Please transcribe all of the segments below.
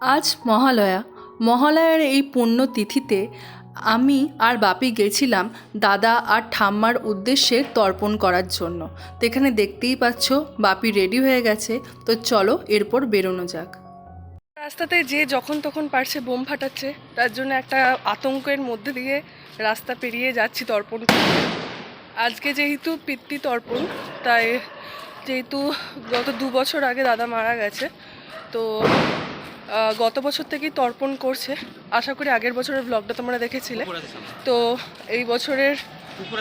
আজ মহালয়া। মহালয়ার এই পুণ্য তিথিতে আমি আর বাপি গেছিলাম দাদা আর ঠাম্মার উদ্দেশ্যে তর্পণ করার জন্য। তো এখানে দেখতেই পাচ্ছ, বাপি রেডি হয়ে গেছে। তো চলো এরপর বেরোনো যাক। রাস্তাতে যে যখন তখন পারছে বোম ফাটাচ্ছে, তার জন্য একটা আতঙ্কের মধ্যে দিয়ে রাস্তা পেরিয়ে যাচ্ছি তর্পণ আজকে যেহেতু পিতৃ তর্পণ, তাই যেহেতু গত দু বছর আগে দাদা মারা গেছে, তো গত বছর থেকেই তর্পণ করছে। আশা করি আগের বছরের ব্লগটা তোমরা দেখেছিলে। তো এই বছরের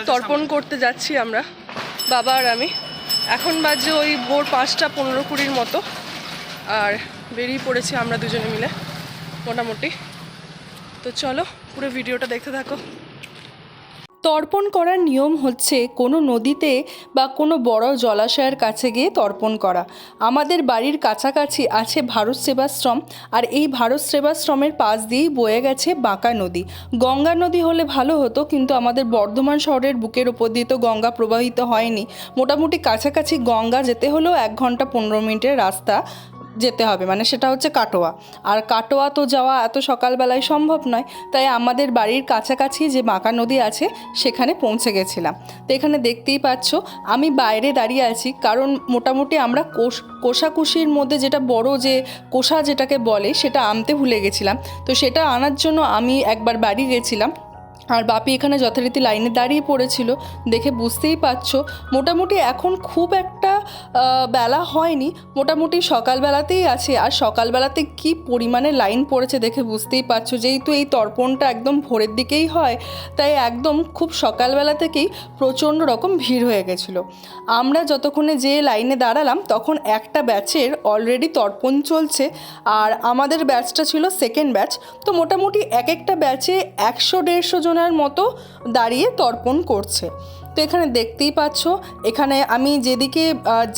তর্পণ করতে যাচ্ছি আমরা বাবা আর আমি। এখন বাজে ওই ভোর পাঁচটা পনেরো কুড়ির মতো। আর বেরিয়ে পড়েছি আমরা দুজনে মিলে মোটামুটি। তো চলো পুরো ভিডিওটা দেখতে থাকো। তর্পণ করার নিয়ম হচ্ছে কোনো নদীতে বা কোনো বড় জলাশয়ের কাছে গিয়ে তর্পণ করা। আমাদের বাড়ির কাছাকাছি আছে ভারত সেবাশ্রম আর এই ভারত সেবাশ্রমের পাশ দিয়েই বয়ে গেছে বাঁকা নদী। গঙ্গা নদী হলে ভালো হতো কিন্তু আমাদের বর্ধমান শহরের বুকের ওপর দিয়ে তো গঙ্গা প্রবাহিত হয়নি। মোটামুটি কাছাকাছি গঙ্গা যেতে হলেও এক ঘণ্টা পনেরো মিনিটের রাস্তা। যেতে হবে মানে সেটা হচ্ছে কাটোয়া। আর কাটোয়া তো যাওয়া এত সকালবেলায় সম্ভব নয়, তাই আমাদের বাড়ির কাছাকাছি যে বাঁকা নদী আছে, সেখানে পৌঁছে গেছিলাম। তো এখানে দেখতেই পাচ্ছ, আমি বাইরে দাঁড়িয়ে আছি, কারণ মোটামুটি আমরা কোষ, কোষাকুষির মধ্যে যেটা বড় যে কোষা যেটাকে বলে, সেটা আনতে ভুলে গেছিলাম। তো সেটা আনার জন্য আমি একবার বাড়ি গেছিলাম আর বাপি এখানে যথারীতি লাইনে দাঁড়িয়ে পড়েছিল, দেখে বুঝতেই পারছ, মোটামুটি এখন খুব একটা বেলা হয়নি, মোটামুটি সকালবেলাতেই আছে, আর সকালবেলাতে কি পরিমাণে লাইন পড়েছে দেখে বুঝতেই পারছ, যেহেতু এই তর্পণটা একদম ভোরের দিকেই হয়, তাই একদম খুব সকালবেলা থেকেই প্রচণ্ড রকম ভিড় হয়ে গেছিল। আমরা যতক্ষণে যে লাইনে দাঁড়ালাম, তখন একটা ব্যাচের অলরেডি তর্পণ চলছে, আর আমাদের ব্যাচটা ছিল সেকেন্ড ব্যাচ তো মোটামুটি এক একটা ব্যাচে একশো দেড়শো জনের মতো দাঁড়িয়ে তর্পণ করছে। তো এখানে দেখতেই পাচ্ছ, এখানে আমি যেদিকে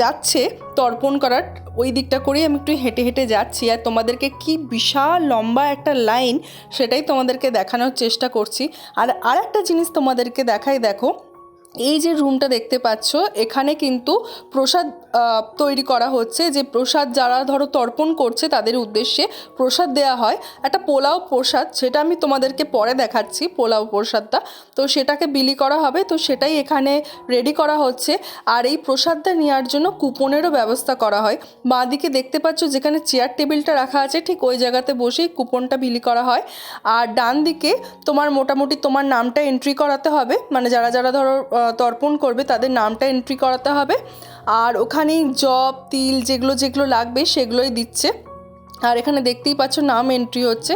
যাচ্ছে তর্পণ করার ওই দিকটা করেই আমি একটু হেঁটে হেঁটে যাচ্ছি। আর তোমাদেরকে কি বিশাল লম্বা একটা লাইন সেটাই তোমাদেরকে দেখানোর চেষ্টা করছি। আর আর একটা জিনিস তোমাদেরকে দেখাই দেখো এই যে রুমটা দেখতে পাচ্ছ, এখানে কিন্তু প্রসাদ তৈরি করা হচ্ছে। যে প্রসাদ যারা ধরো তর্পণ করছে, তাদের উদ্দেশ্যে প্রসাদ দেওয়া হয়। একটা পোলাও প্রসাদ, সেটা আমি তোমাদেরকে পরে দেখাচ্ছি পোলাও প্রসাদটা। তো সেটাকে বিলি করা হবে, তো সেটাই এখানে রেডি করা হচ্ছে। আর এই প্রসাদটা নেওয়ার জন্য কুপনেরও ব্যবস্থা করা হয়। বাঁ দিকে দেখতে পাচ্ছ, যেখানে চেয়ার টেবিলটা রাখা আছে, ঠিক ওই জায়গাতে বসেই কুপনটা বিলি করা হয়। আর ডান দিকে তোমার মোটামুটি তোমার নামটা এন্ট্রি করাতে হবে। মানে যারা যারা ধরো তর্পণ করবে, তাদের নামটা এন্ট্রি করাতে হবে। আর ওখানে জব তিল যেগুলো যেগুলো লাগবে সেগুলোই দিচ্ছে। আর এখানে দেখতেই পাচ্ছ নাম এন্ট্রি হচ্ছে।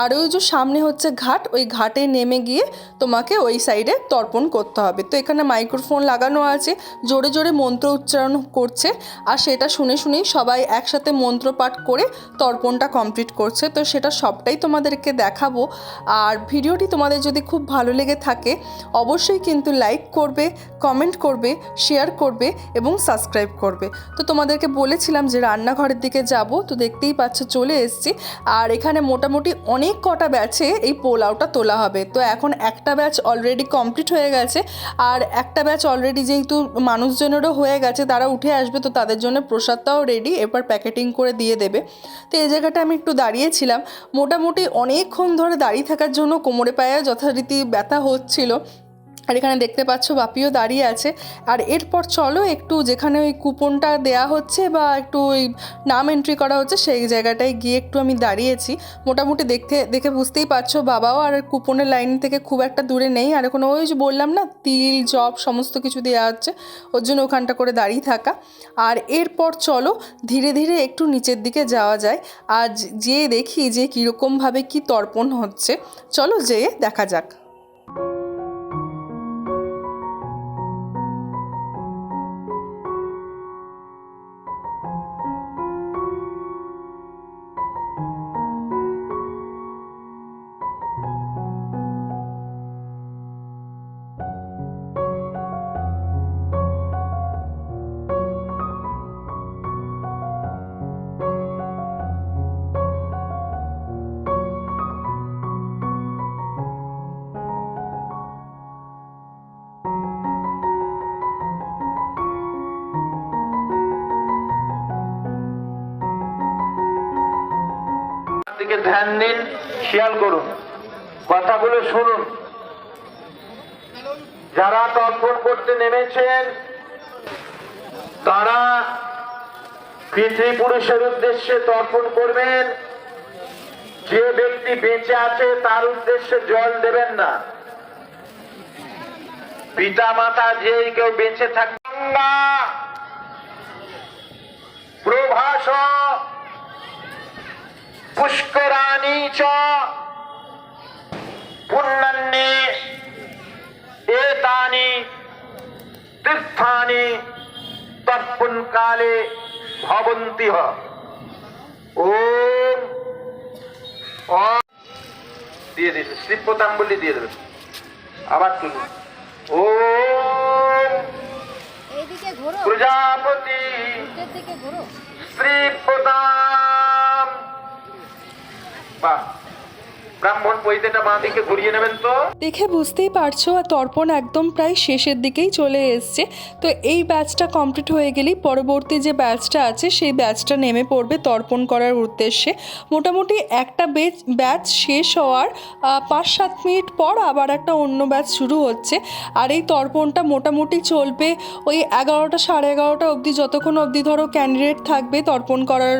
আর ওই যে সামনে হচ্ছে ঘাট, ওই ঘাটে নেমে গিয়ে তোমাকে ওই সাইডে তর্পণ করতে হবে। তো এখানে মাইক্রোফোন লাগানো আছে, জোরে জোরে মন্ত্র উচ্চারণ করছে আর সেটা শুনে শুনেই সবাই একসাথে মন্ত্র পাঠ করে তর্পণটা কমপ্লিট করছে। তো সেটা সবটাই তোমাদেরকে দেখাবো। আর ভিডিওটি তোমাদের যদি খুব ভালো লেগে থাকে, অবশ্যই কিন্তু লাইক করবে কমেন্ট করবে শেয়ার করবে এবং সাবস্ক্রাইব করবে। তো তোমাদেরকে বলেছিলাম যে রান্নাঘরের দিকে যাব, তো দেখতেই পাচ্ছ চলে এসেছি। আর এখানে মোটামুটি অনেক কটা ব্যাচে এই পোলাওটা তোলা হবে। তো এখন একটা ব্যাচ অলরেডি কমপ্লিট হয়ে গেছে। আর একটা ব্যাচ অলরেডি যেহেতু মানুষজনেরও হয়ে গেছে, তারা উঠে আসবে, তো তাদের জন্য প্রসাদটাও রেডি এরপর প্যাকেটিং করে দিয়ে দেবে। তো এই জায়গাটা আমি একটু দাঁড়িয়েছিলাম। মোটামুটি অনেকক্ষণ ধরে দাঁড়িয়ে থাকার জন্য কোমরে পায়ে যথারীতি ব্যথা হচ্ছিল। আর এখানে দেখতে পাচ্ছ বাপিও দাঁড়িয়ে আছে। আর এরপর চলো একটু যেখানে ওই কুপনটা দেয়া হচ্ছে বা একটু ওই নাম এন্ট্রি করা হচ্ছে সেই জায়গাটায় গিয়ে একটু আমি দাঁড়িয়েছি। মোটামুটি দেখতে, দেখে বুঝতেই পারছ বাবাও আর কুপনের লাইন থেকে খুব একটা দূরে নেই। আর এখন ওই যে বললাম না, তিল, জব সমস্ত কিছু দেওয়া হচ্ছে, ওর জন্য ওখানটা করে দাঁড়িয়ে থাকা। আর এরপর চলো ধীরে ধীরে একটু নিচের দিকে যাওয়া যায়। আর যেয়ে দেখি যে কীরকমভাবে কি তর্পণ হচ্ছে। চলো যেয়ে দেখা যাক। ধ্যান দিন খেয়াল করুন। কথাগুলো শুনুন। যারা তর্পণ করতে নেমেছেন তারা পিতৃপুরুষের উদ্দেশ্যে তর্পণ করবেন। যে ব্যক্তি বেঁচে আছে তার উদ্দেশ্যে জল দেবেন না। পিতা মাতা যেই কেউ বেঁচে থাকে গঙ্গা, প্রভাস পুষ্করাণী চ। পুণ্যান্নে এতানি তীর্থানি তর্পণ কালে ভবন্তি ওম। দিয়ে দিন শ্রীপতাম্বলি দিয়ে দেবেন আবার তুলুন প্রজাপতি। 爸 ব্রাহ্মণ পৈতেটা বাঁ দিকে ঘুরিয়ে নেবেন তো? দেখে বুঝতেই পারছ, আর তর্পণ একদম প্রায় শেষের দিকেই চলে এসছে। তো এই ব্যাচটা কমপ্লিট হয়ে গেলেই পরবর্তী যে ব্যাচটা আছে, সেই ব্যাচটা নেমে পড়বে তর্পণ করার উদ্দেশ্যে। মোটামুটি একটা বেচ ব্যাচ শেষ হওয়ার পাঁচ সাত মিনিট পর আবার একটা অন্য ব্যাচ শুরু হচ্ছে। আর এই তর্পণটা মোটামুটি চলবে ওই এগারোটা সাড়ে এগারোটা অবধি। যতক্ষণ অবধি ধরো ক্যান্ডিডেট থাকবে তর্পণ করার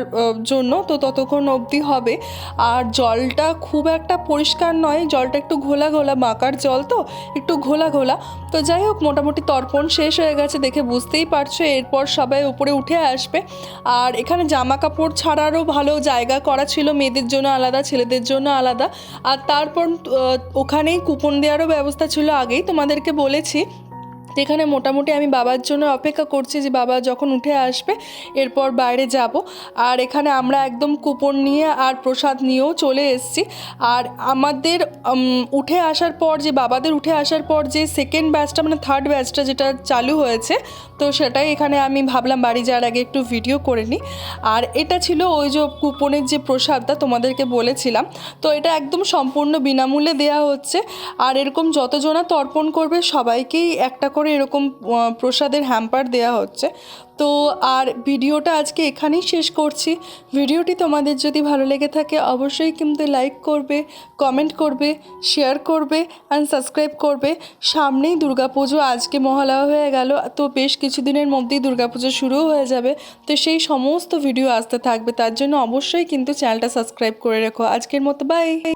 জন্য, তো ততক্ষণ অবধি হবে। আর জলটা খুব একটা পরিষ্কার নয়, জলটা একটু ঘোলা ঘোলা, মাকার জল তো, একটু ঘোলা ঘোলা। তো যাই হোক, মোটামুটি তর্পণ শেষ হয়ে গেছে দেখে বুঝতেই পারছ, এরপর সবাই উপরে উঠে আসবে। আর এখানে জামা কাপড় ছাড়ারও ভালো জায়গা করা ছিল, মেয়েদের জন্য আলাদা, ছেলেদের জন্য আলাদা। আর তারপর ওখানেই কুপন দেওয়ারও ব্যবস্থা ছিল আগেই, তোমাদেরকে বলেছি। এখানে মোটামুটি আমি বাবার জন্য অপেক্ষা করছি যে বাবা যখন উঠে আসবে, এরপর বাইরে যাব। আর এখানে আমরা একদম কুপন নিয়ে আর প্রসাদ নিয়েও চলে এসেছি। আর আমাদের উঠে আসার পর যে, বাবাদের উঠে আসার পর যে সেকেন্ড ব্যাচটা মানে থার্ড ব্যাচটা যেটা চালু হয়েছে, তো সেটাই এখানে আমি ভাবলাম বাড়ি যাওয়ার আগে একটু ভিডিও করে নিই। আর এটা ছিল ওই যে কুপনের যে প্রসাদটা তোমাদেরকে বলেছিলাম। তো এটা একদম সম্পূর্ণ বিনামূল্যে দেওয়া হচ্ছে। আর এরকম যতজনা তর্পণ করবে সবাইকেই একটা করে এরকম প্রসাদের হ্যাম্পার দেওয়া হচ্ছে। তো আর ভিডিওটা আজকে এখানেই শেষ করছি। ভিডিওটি তোমাদের যদি ভালো লেগে থাকে অবশ্যই কিন্তু লাইক করবে কমেন্ট করবে শেয়ার করবে অ্যান্ড সাবস্ক্রাইব করবে। সামনেই দুর্গাপুজো আজকে মহালয়া হয়ে গেল, তো বেশ কিছুদিনের মধ্যেই দুর্গাপুজো শুরু হয়ে যাবে। তো সেই সমস্ত ভিডিও আসতে থাকবে, তার জন্য অবশ্যই কিন্তু চ্যানেলটা সাবস্ক্রাইব করে রেখো। আজকের মতো বাই